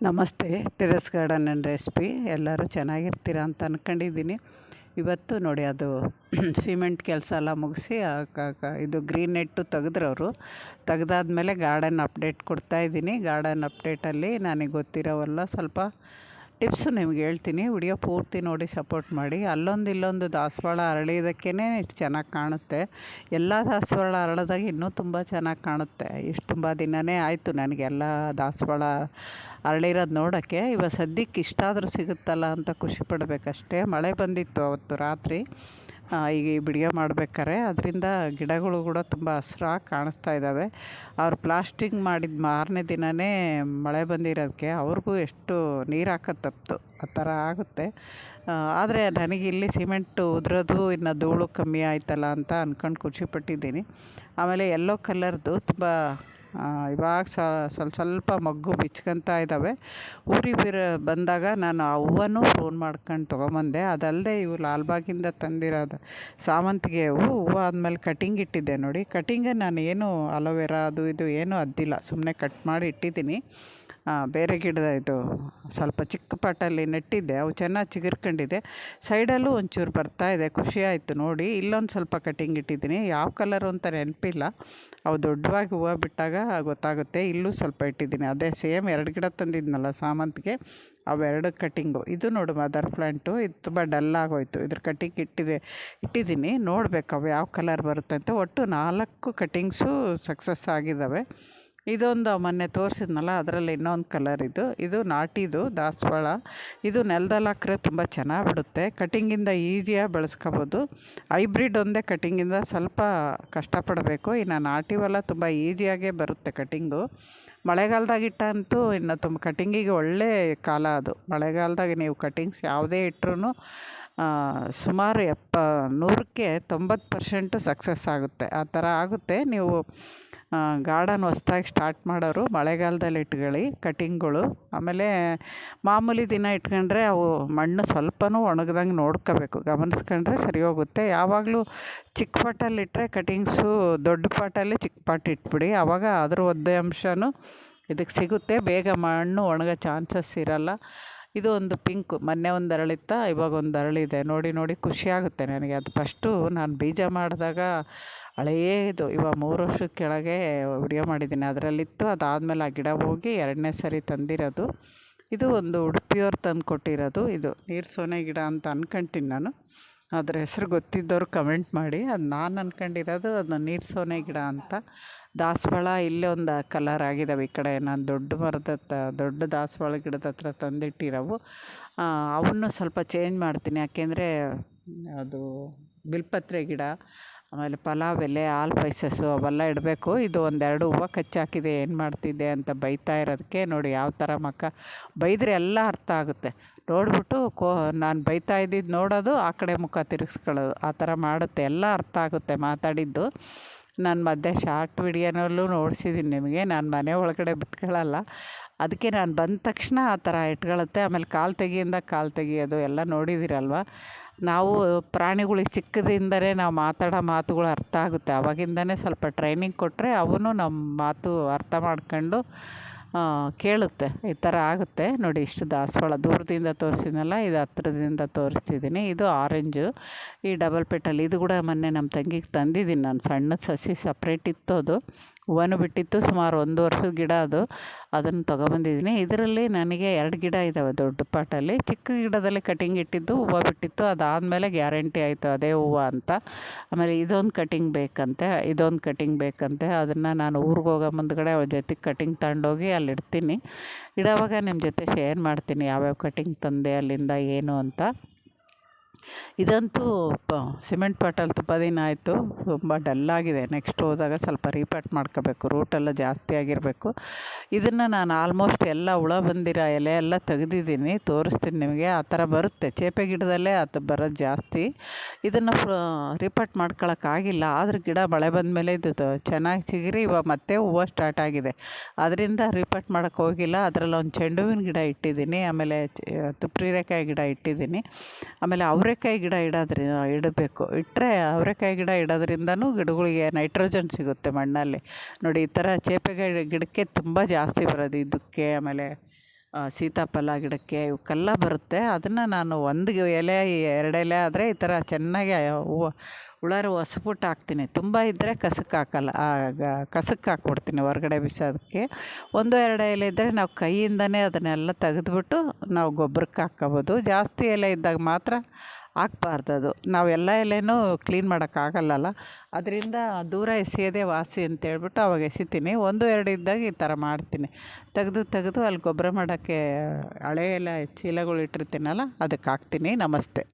ನಮಸ್ತೆ, terrace garden and recipe. ಎಲ್ಲರೂ ಚೆನ್ನಾಗಿರ್ತೀರ ಅಂತ ಅಂದ್ಕೊಂಡಿದ್ದೀನಿ ಇವತ್ತು ನೋಡಿ ಅದು ಸಿಮೆಂಟ್ ಕೆಲಸ ಎಲ್ಲ ಮುಗಿಸಿ ಇದು ಗ್ರೀನ್ ನೆಟ್ಟು ತೆಗೆದ್ರವರು ತೆಗ್ದಾದ್ಮೇಲೆ ಗಾರ್ಡನ್ ಅಪ್ಡೇಟ್ ಕೊಡ್ತಾಯಿದ್ದೀನಿ ಗಾರ್ಡನ್ ಅಪ್ಡೇಟಲ್ಲಿ ನನಗೆ ಗೊತ್ತಿರೋವಲ್ಲ ಸ್ವಲ್ಪ ಟಿಪ್ಸು ನಿಮ್ಗೆ ಹೇಳ್ತೀನಿ. ವಿಡಿಯೋ ಪೂರ್ತಿ ನೋಡಿ ಸಪೋರ್ಟ್ ಮಾಡಿ. ಅಲ್ಲೊಂದು ಇಲ್ಲೊಂದು ದಾಸವಾಳ ಅರಳಿದಕ್ಕೇ ಇಷ್ಟು ಚೆನ್ನಾಗಿ ಕಾಣುತ್ತೆ. ಎಲ್ಲ ದಾಸವಾಳ ಅರಳಿದಾಗ ಇನ್ನೂ ತುಂಬ ಚೆನ್ನಾಗಿ ಕಾಣುತ್ತೆ. ಇಷ್ಟು ತುಂಬ ದಿನವೇ ಆಯಿತು ನನಗೆಲ್ಲ ದಾಸವಾಳ ಅರಳಿರೋದು ನೋಡೋಕ್ಕೆ. ಇವಾಗ ಸದ್ಯಕ್ಕೆ ಇಷ್ಟಾದರೂ ಸಿಗುತ್ತಲ್ಲ ಅಂತ ಖುಷಿ ಪಡಬೇಕಷ್ಟೇ. ಮಳೆ ಬಂದಿತ್ತು ಅವತ್ತು ರಾತ್ರಿ. ಈಗ ಈ ಬಿಡಿಗೆ ಮಾಡ್ಬೇಕಾರೆ ಅದರಿಂದ ಗಿಡಗಳು ಕೂಡ ತುಂಬ ಹಸ್ರಾಗಿ ಕಾಣಿಸ್ತಾ ಇದ್ದಾವೆ ಅವ್ರು ಪ್ಲಾಸ್ಟಿಂಗ್ ಮಾಡಿದ ಮಾರನೇ ದಿನವೇ ಮಳೆ ಬಂದಿರೋದಕ್ಕೆ ಅವ್ರಿಗೂ ಎಷ್ಟು ನೀರು ಹಾಕೋದು ತಪ್ಪಿತು ಆ ಥರ ಆಗುತ್ತೆ. ಆದರೆ ನನಗೆ ಇಲ್ಲಿ ಸಿಮೆಂಟು ಉದುರೋದು ಇನ್ನು ಧೂಳು ಕಮ್ಮಿ ಆಯ್ತಲ್ಲ ಅಂತ ಅಂದ್ಕೊಂಡು ಖುಷಿಪಟ್ಟಿದ್ದೀನಿ ಆಮೇಲೆ ಯೆಲ್ಲೋ ಕಲರ್ದು ತುಂಬ ಇವಾಗ ಸ್ವಲ್ಪ ಸ್ವಲ್ಪ ಮಗ್ಗು ಬಿಚ್ಕೊತಾ ಇದ್ದಾವೆ. ಊರಿಗೆ ಬಿರ, ಬಂದಾಗ ನಾನು ಆ ಫೋನ್ ಮಾಡ್ಕೊಂಡು ತೊಗೊಂಬಂದೆ. ಅದಲ್ಲದೆ ಇವು ಲಾಲ್ಬಾಗಿಂದ ತಂದಿರೋದು ಸಾಮಂತಿಗೆ ಹೂವು ಹೂವು ಆದಮೇಲೆ ಕಟಿಂಗ್ ಇಟ್ಟಿದ್ದೆ ನೋಡಿ. ಕಟಿಂಗ್ ನಾನು ಏನು ಅಲೋವೆರಾ ಅದು ಇದು ಏನೂ ಅದ್ದಿಲ್ಲ. ಸುಮ್ಮನೆ ಕಟ್ ಮಾಡಿ ಇಟ್ಟಿದ್ದೀನಿ. ಬೇರೆ ಗಿಡದ ಇದು ಸ್ವಲ್ಪ ಚಿಕ್ಕ ಪಾಟಲ್ಲಿ ನೆಟ್ಟಿದ್ದೆ. ಅವು ಚೆನ್ನಾಗಿ ಚಿಗುರ್ಕೊಂಡಿದೆ. ಸೈಡಲ್ಲೂ ಒಂಚೂರು ಬರ್ತಾ ಇದೆ. ಖುಷಿ ನೋಡಿ. ಇಲ್ಲೊಂದು ಸ್ವಲ್ಪ ಕಟಿಂಗ್ ಇಟ್ಟಿದ್ದೀನಿ. ಯಾವ ಕಲರು ಅಂತ ನೆನಪಿಲ್ಲ. ಅವು ದೊಡ್ಡವಾಗಿ ಹೂವು ಬಿಟ್ಟಾಗ ಗೊತ್ತಾಗುತ್ತೆ. ಇಲ್ಲೂ ಸ್ವಲ್ಪ ಇಟ್ಟಿದ್ದೀನಿ. ಅದೇ ಸೇಮ್ ಎರಡು ಗಿಡ ತಂದಿದ್ನಲ್ಲ ಸಾಮಂತಿಗೆ. ಅವೆರಡು ಕಟಿಂಗು. ಇದು ನೋಡು ಮದರ್ ಪ್ಲ್ಯಾಂಟು ಇದು ತುಂಬ ಡಲ್ ಆಗೋಯ್ತು. ಇದ್ರ ಕಟಿಂಗ್ ಇಟ್ಟಿದೆ, ಇಟ್ಟಿದ್ದೀನಿ. ನೋಡಬೇಕು ಅವು ಯಾವ ಕಲರ್ ಬರುತ್ತೆ ಅಂತ. ಒಟ್ಟು ನಾಲ್ಕು ಕಟಿಂಗ್ಸು ಸಕ್ಸಸ್ ಆಗಿದ್ದಾವೆ ಇದೊಂದು ಮೊನ್ನೆ ತೋರಿಸಿದ್ನಲ್ಲ, ಅದರಲ್ಲಿ ಇನ್ನೊಂದು ಕಲರ್ ಇದು. ಇದು ನಾಟಿದು, ದಾಸವಾಳ. ಇದು ನೆಲದಲ್ಲಿ ಹಾಕ್ರೆ ತುಂಬ ಚೆನ್ನಾಗಿ ಬಿಡುತ್ತೆ. ಕಟಿಂಗಿಂದ ಈಸಿಯಾಗಿ ಬೆಳೆಸ್ಕೋಬೋದು. ಹೈಬ್ರಿಡ್ ಒಂದೇ ಕಟಿಂಗಿಂದ ಸ್ವಲ್ಪ ಕಷ್ಟಪಡಬೇಕು. ಇನ್ನು ನಾಟಿವೆಲ್ಲ ತುಂಬ ಈಸಿಯಾಗೇ ಬರುತ್ತೆ ಕಟಿಂಗು. ಮಳೆಗಾಲದಾಗ ಇಟ್ಟಂತೂ ಇನ್ನು ತುಂಬ ಕಟಿಂಗಿಗೆ ಒಳ್ಳೆ ಕಾಲ ಅದು. ಮಳೆಗಾಲದಾಗ ನೀವು ಕಟಿಂಗ್ಸ್ ಯಾವುದೇ ಇಟ್ಟರು ಸುಮಾರು ಎಪ್ಪ, ನೂರಕ್ಕೆ ತೊಂಬತ್ತು ಪರ್ಸೆಂಟು ಸಕ್ಸಸ್ ಆಗುತ್ತೆ. ಆ ಥರ ಆಗುತ್ತೆ. ನೀವು ಗಾರ್ಡನ್ ಹೊಸ್ದಾಗಿ ಸ್ಟಾರ್ಟ್ ಮಾಡೋರು, ಮಳೆಗಾಲದಲ್ಲಿ ಇಟ್ಕೊಳ್ಳಿ, ಕಟಿಂಗ್ಗಳು. ಆಮೇಲೆ ಮಾಮೂಲಿ ದಿನ ಇಟ್ಕೊಂಡ್ರೆ ಅವು ಮಣ್ಣು ಸ್ವಲ್ಪನೂ ಒಣಗ್ದಂಗೆ ನೋಡ್ಕೋಬೇಕು. ಗಮನಿಸ್ಕೊಂಡ್ರೆ ಸರಿ ಹೋಗುತ್ತೆ. ಯಾವಾಗಲೂ ಚಿಕ್ಕ ಪಾಟಲ್ಲಿಟ್ಟರೆ ಕಟಿಂಗ್ಸು ದೊಡ್ಡ ಪಾಟಲ್ಲಿ ಚಿಕ್ಕ ಪಾಟ್ ಇಟ್ಬಿಡಿ. ಆವಾಗ ಅದ್ರ ಒದ್ದೆ ಅಂಶವೂ ಇದಕ್ಕೆ ಸಿಗುತ್ತೆ. ಬೇಗ ಮಣ್ಣು ಒಣಗೋ ಚಾನ್ಸಸ್ ಇರೋಲ್ಲ. ಇದು ಒಂದು ಪಿಂಕು, ಮೊನ್ನೆ ಒಂದು ಅರಳಿತ್ತ, ಇವಾಗ ಒಂದು ಅರಳಿದೆ. ನೋಡಿ ನೋಡಿ ಖುಷಿಯಾಗುತ್ತೆ ನನಗೆ. ಅದು ಫಸ್ಟು ನಾನು ಬೀಜ ಮಾಡಿದಾಗ ಹಳೇದು ಇವಾಗ ಮೂರು ವರ್ಷದ ಕೆಳಗೆ ವಿಡಿಯೋ ಮಾಡಿದ್ದೀನಿ. ಅದರಲ್ಲಿತ್ತು, ಅದಾದಮೇಲೆ ಆ ಗಿಡ ಹೋಗಿ ಎರಡನೇ ಸರಿ ತಂದಿರೋದು. ಇದು ಒಂದು ಉಡುಪಿಯವ್ರು ತಂದು ಕೊಟ್ಟಿರೋದು. ಇದು ನೀರು ಸೋನೆ ಗಿಡ ಅಂತ ಅಂದ್ಕೊಂತೀನಿ ನಾನು. ಅದ್ರ ಹೆಸ್ರು ಗೊತ್ತಿದ್ದವ್ರು ಕಮೆಂಟ್ ಮಾಡಿ. ಅದು ನಾನು ಅಂದ್ಕೊಂಡಿರೋದು ಅದು ನೀರು ಸೋನೆ ಗಿಡ ಅಂತ. ದಾಸವಾಳ ಇಲ್ಲೇ ಒಂದು ಕಲರ್ ಆಗಿದ್ದಾವೆ ಈ ಕಡೆ. ನಾನು ದೊಡ್ಡ ಮರದ ದೊಡ್ಡ ದಾಸವಾಳ ಗಿಡದ ಹತ್ರ ತಂದಿಟ್ಟಿರೋವು. ಅವನ್ನು ಸ್ವಲ್ಪ ಚೇಂಜ್ ಮಾಡ್ತೀನಿ. ಯಾಕೆಂದರೆ, ಅದು ಬಿಲ್ಪತ್ರೆ ಗಿಡ, ಆಮೇಲೆ ಪಲಾವ್ ಎಲೆ ಆಲ್ ಪೈಸಸ್ಸು ಅವೆಲ್ಲ ಇಡಬೇಕು. ಇದು ಒಂದೆರಡು ಹೂವು ಕಚ್ಚಾಕಿದೆ ಏನು ಮಾಡ್ತಿದ್ದೆ ಅಂತ ಬೈತಾ ಇರೋದಕ್ಕೆ ನೋಡಿ ಯಾವ ಥರ ಮಕ್ಕ ಬೈದರೆ ಎಲ್ಲ ಅರ್ಥ ಆಗುತ್ತೆ. ನೋಡಿಬಿಟ್ಟು ಕೋ, ನಾನು ಬೈತಾ ಇದ್ದಿದ್ದು ನೋಡೋದು, ಆ ಕಡೆ ಮುಖ ತಿರುಗಿಸ್ಕೊಳ್ಳೋದು. ಆ ಥರ ಮಾಡುತ್ತೆ. ಎಲ್ಲ ಅರ್ಥ ಆಗುತ್ತೆ ಮಾತಾಡಿದ್ದು. ನಾನು ಮಧ್ಯೆ ಶಾರ್ಟ್ ವಿಡಿಯೋನಲ್ಲೂ ನೋಡಿಸಿದ್ದೀನಿ ನಿಮಗೆ. ನಾನು ಮನೆ ಒಳಗಡೆ ಬಿಟ್ಕೊಳ್ಳಲ್ಲ ಅದಕ್ಕೆ ನಾನು ಬಂದ ತಕ್ಷಣ ಆ ಥರ ಇಟ್ಕೊಳತ್ತೆ. ಆಮೇಲೆ ಕಾಲು ತೆಗಿಯಿಂದ ಕಾಲು ತೆಗಿಯೋದು ಎಲ್ಲ ನೋಡಿದ್ದೀರಲ್ವ ನಾವು ಪ್ರಾಣಿಗಳಿಗೆ ಚಿಕ್ಕದಿಂದಲೇ ನಾವು ಮಾತಾಡೋ ಮಾತುಗಳು ಅರ್ಥ ಆಗುತ್ತೆ. ಆವಾಗಿಂದನೇ ಸ್ವಲ್ಪ ಟ್ರೈನಿಂಗ್ ಕೊಟ್ಟರೆ ಅವನು ನಮ್ಮ ಮಾತು ಅರ್ಥ ಮಾಡ್ಕೊಂಡು ಕೇಳುತ್ತೆ. ಈ ಥರ ಆಗುತ್ತೆ. ನೋಡಿ, ಇಷ್ಟು ದಾಸವಾಳ ದೂರದಿಂದ ತೋರಿಸಿದ್ನಲ್ಲ, ಇದು ಹತ್ರದಿಂದ ತೋರಿಸ್ತಿದ್ದೀನಿ. ಇದು ಆರೆಂಜು. ಈ ಡಬಲ್ ಪೆಟಲ್ ಇದು ಕೂಡ ಮೊನ್ನೆ ನಮ್ಮ ತಂಗಿಗೆ ತಂದಿದ್ದೀನಿ. ನಾನು ಸಣ್ಣದು ಸಸಿ ಸಪ್ರೇಟ್ ಇತ್ತು ಅದು ಹೂವನು ಬಿಟ್ಟಿತ್ತು, ಸುಮಾರು ಒಂದು ವರ್ಷದ ಗಿಡ ಅದು. ಅದನ್ನು ತೊಗೊಬಂದಿದ್ದೀನಿ. ಇದರಲ್ಲಿ ನನಗೆ ಎರಡು ಗಿಡ ಇದ್ದಾವೆ ದೊಡ್ಡ ಪಾಟಲ್ಲಿ. ಚಿಕ್ಕ ಗಿಡದಲ್ಲಿ ಕಟಿಂಗ್ ಇಟ್ಟಿದ್ದು, ಹೂವು ಬಿಟ್ಟಿತ್ತು. ಅದಾದಮೇಲೆ ಗ್ಯಾರಂಟಿ ಆಯಿತು, ಅದೇ ಹೂವು ಅಂತ. ಆಮೇಲೆ ಇದೊಂದು ಕಟಿಂಗ್ ಬೇಕಂತೆ, ಇದೊಂದು ಕಟಿಂಗ್ ಬೇಕಂತೆ. ಅದನ್ನು ನಾನು ಊರಿಗೆ ಹೋಗೋ ಮುಂದ್ಗಡೆ ಅವ್ರ ಜೊತೆಗೆ ಕಟಿಂಗ್ ತಗೊಂಡೋಗಿ ಅಲ್ಲಿ ಇಡ್ತೀನಿ ಇಡೋವಾಗ ನಿಮ್ಮ ಜೊತೆ ಶೇರ್ ಮಾಡ್ತೀನಿ ಯಾವ್ಯಾವ ಕಟಿಂಗ್ ತಂದೆ ಅಲ್ಲಿಂದ, ಏನು ಅಂತ. ಇದಂತೂ ಸಿಮೆಂಟ್ ಪಾಟಲ್ಲಿ ತುಂಬ ದಿನ ಆಯಿತು. ತುಂಬ ಡಲ್ಲಾಗಿದೆ ನೆಕ್ಸ್ಟ್ ಹೋದಾಗ ಸ್ವಲ್ಪ ರೀಪಾಟ್ ಮಾಡ್ಕೋಬೇಕು. ರೂಟೆಲ್ಲ ಜಾಸ್ತಿ ಆಗಿರಬೇಕು. ಇದನ್ನು ನಾನು ಆಲ್ಮೋಸ್ಟ್ ಎಲ್ಲ ಹುಳ ಬಂದಿರೋ ಎಲೆ ಎಲ್ಲ ತೆಗೆದಿದ್ದೀನಿ. ತೋರಿಸ್ತೀನಿ ನಿಮಗೆ. ಆ ಥರ ಬರುತ್ತೆ. ಚೇಪೆ ಗಿಡದಲ್ಲೇ ಅದು ಬರೋದು ಜಾಸ್ತಿ. ಇದನ್ನು ರೀಪಾಟ್ ಮಾಡ್ಕೊಳಕ್ಕಾಗಿಲ್ಲ ಆದರೂ ಗಿಡ ಮಳೆ ಬಂದಮೇಲೆ ಇದು ಚೆನ್ನಾಗಿ ಚಿಗಿರಿ. ಇವಾಗ ಮತ್ತೆ ಹೂವು ಸ್ಟಾರ್ಟ್ ಆಗಿದೆ. ಅದರಿಂದ ರೀಪಾಟ್ ಮಾಡೋಕ್ಕೆ ಹೋಗಿಲ್ಲ. ಅದರಲ್ಲಿ ಒಂದು ಚೆಂಡು ಹೂವಿನ ಗಿಡ ಇಟ್ಟಿದ್ದೀನಿ. ಆಮೇಲೆ ತುಪ್ರಿರೆಕಾಯಿ ಗಿಡ ಇಟ್ಟಿದ್ದೀನಿ. ಆಮೇಲೆ ಅವರೇ ಅವರೆಕಾಯಿ ಗಿಡ ಇಡೋದ್ರಿಂದ ಇಡಬೇಕು. ಇಟ್ಟರೆ ಅವರೆಕಾಯಿ ಗಿಡ ಇಡೋದ್ರಿಂದನೂ ಗಿಡಗಳಿಗೆ ನೈಟ್ರೋಜನ್ ಸಿಗುತ್ತೆ ಮಣ್ಣಲ್ಲಿ. ನೋಡಿ, ಈ ಥರ ಚೇಪೆ ಗಿಡಕ್ಕೆ ತುಂಬ ಜಾಸ್ತಿ ಬರೋದು. ಇದಕ್ಕೆ ಆಮೇಲೆ ಸೀತಾಫಲ ಗಿಡಕ್ಕೆ ಇವಕ್ಕೆಲ್ಲ ಬರುತ್ತೆ. ಅದನ್ನು ನಾನು ಒಂದು ಎಲೆ, ಎರಡು ಎಲೆ ಆದರೆ ಈ ಥರ ಚೆನ್ನಾಗಿ ಹೂವು ಉಳಾರ ಹೊಸ್ಬಿಟ್ಟು ಹಾಕ್ತೀನಿ. ತುಂಬ ಇದ್ದರೆ ಕಸಕ್ಕೆ ಹಾಕಲ್ಲ ಕಸಕ್ಕೆ ಹಾಕ್ಬಿಡ್ತೀನಿ ಹೊರಗಡೆ ಬಿಸೋದಕ್ಕೆ. ಒಂದು, ಎರಡು ಎಲೆ ಇದ್ದರೆ ನಾವು ಕೈಯಿಂದನೇ ಅದನ್ನೆಲ್ಲ ತೆಗೆದ್ಬಿಟ್ಟು ನಾವು ಗೊಬ್ಬರಕ್ಕೆ ಹಾಕ್ಕೋಬೋದು. ಜಾಸ್ತಿ ಎಲೆ ಇದ್ದಾಗ ಮಾತ್ರ ಹಾಕ್ಬಾರ್ದು ಅದು ನಾವು ಎಲ್ಲ ಎಲೆನೂ ಕ್ಲೀನ್ ಮಾಡೋಕ್ಕಾಗಲ್ಲಲ್ಲ ಅದರಿಂದ ದೂರ ಎಸೆಯೋದೇ ವಾಸಿ ಅಂತೇಳ್ಬಿಟ್ಟು ಅವಾಗ ಎಸಿತೀನಿ. ಒಂದು, ಎರಡು ಇದ್ದಾಗ ಈ ಥರ ಮಾಡ್ತೀನಿ. ತೆಗೆದು ತೆಗೆದು ಅಲ್ಲಿ ಗೊಬ್ಬರ ಮಾಡೋಕ್ಕೆ ಹಳೆ ಎಲೆ ಚೀಲಗಳು ಇಟ್ಟಿರ್ತೀನಲ್ಲ ಅದಕ್ಕೆ ಹಾಕ್ತೀನಿ ನಮಸ್ತೆ.